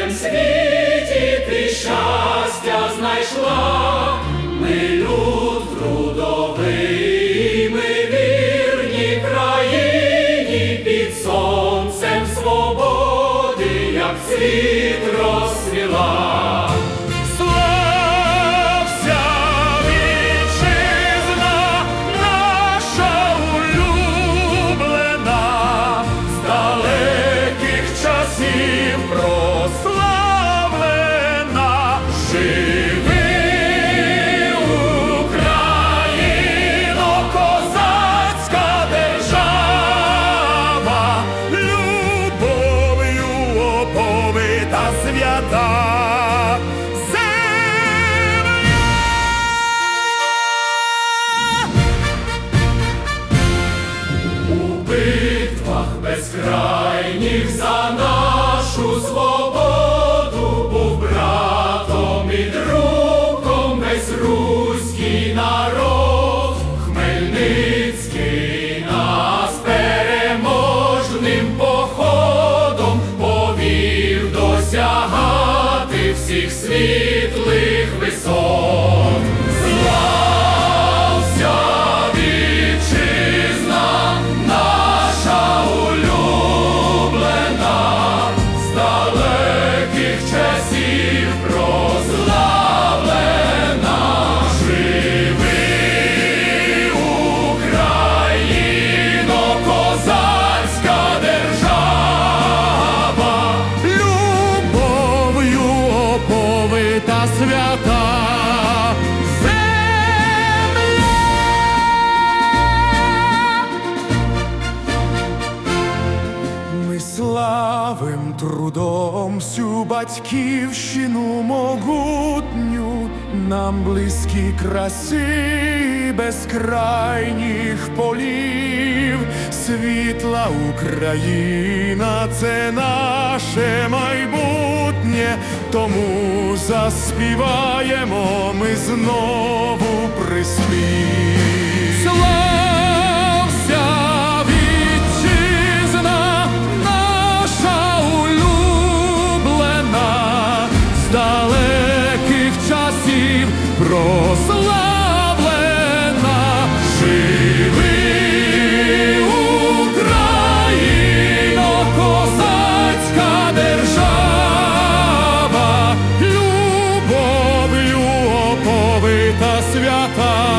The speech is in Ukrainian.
безкрайнем світі ти щастя знайшла, ми люд трудовий, ми вірні країні під сонцем свободи, як світ розсвіла. Безкрайніх за нашу свободу був братом і другом весь руський народ, Хмельницький нас переможним походом повів досягати всіх світлих славим трудом всю батьківщину могутню, нам близькі краси безкрайніх полів, світла Україна це наше майбутнє, тому заспіваємо ми знову приспів. Papa.